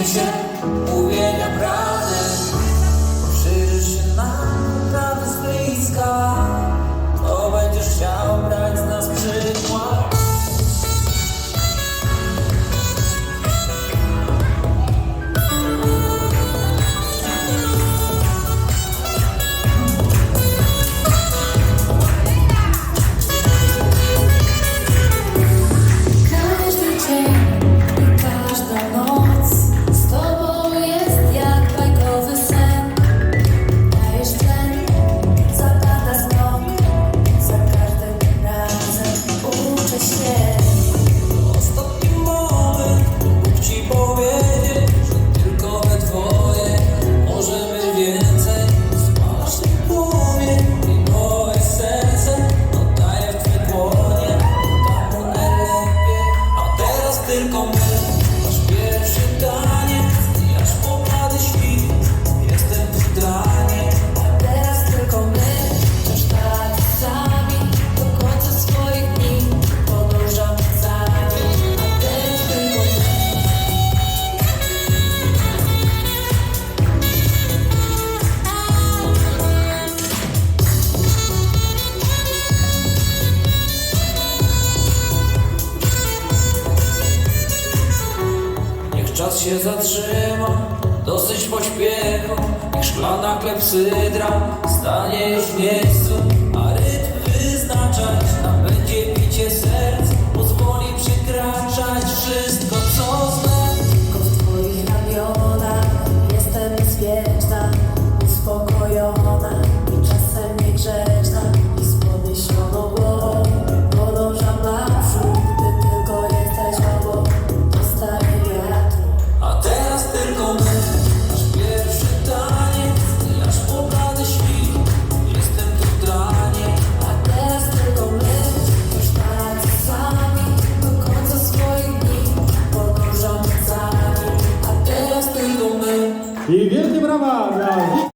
Cieszmy się, mówię naprawdę. Przyjrzysz się nam naprawdę z bliska To będziesz chciał. del conflicto. Czas się zatrzyma, dosyć pośpiechu Ich szklana klepsydra stanie już w miejscu A rytm wyznaczać E vira-te